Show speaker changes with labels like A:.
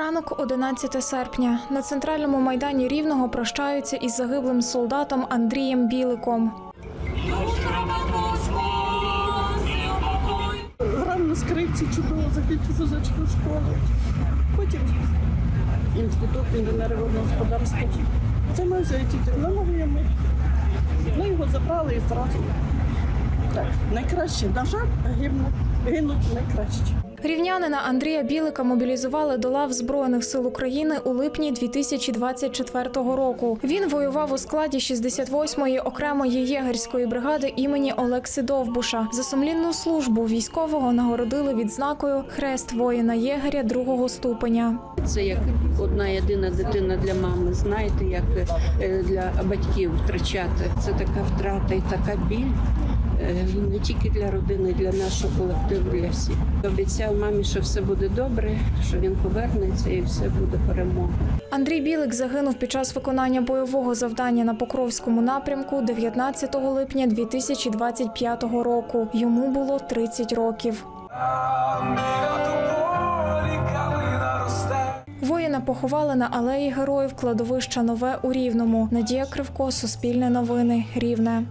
A: Ранок 11 серпня. На центральному майдані Рівного прощаються із загиблим солдатом Андрієм Біликом.
B: Грав на скрипці чудово, закінчив козачку школу. Потім інститут інженерного господарства. Займався ті технологіями. Ну, його забрали і зразу. Так, найкраще, на жаль, гинуть найкраще.
A: Рівнянина Андрія Білика мобілізували до лав Збройних сил України у липні 2024 року. Він воював у складі 68-ї окремої єгерської бригади імені Олекси Довбуша. За сумлінну службу військового нагородили відзнакою Хрест воїна єгеря другого ступеня.
C: Це як одна єдина дитина для мами. Знаєте, як е, для батьків втрачати. Це така втрата і така біль. Е, Не тільки для родини, для нашого колективу, для всіх. Обіцяв мамі, що все буде добре, що він повернеться і все буде перемога.
A: Андрій Білик загинув під час виконання бойового завдання на Покровському напрямку 19 липня 2025 року. Йому було 30 років. Воїна поховали на алеї героїв кладовища Нове у Рівному. Надія Кривко, Суспільне новини, Рівне.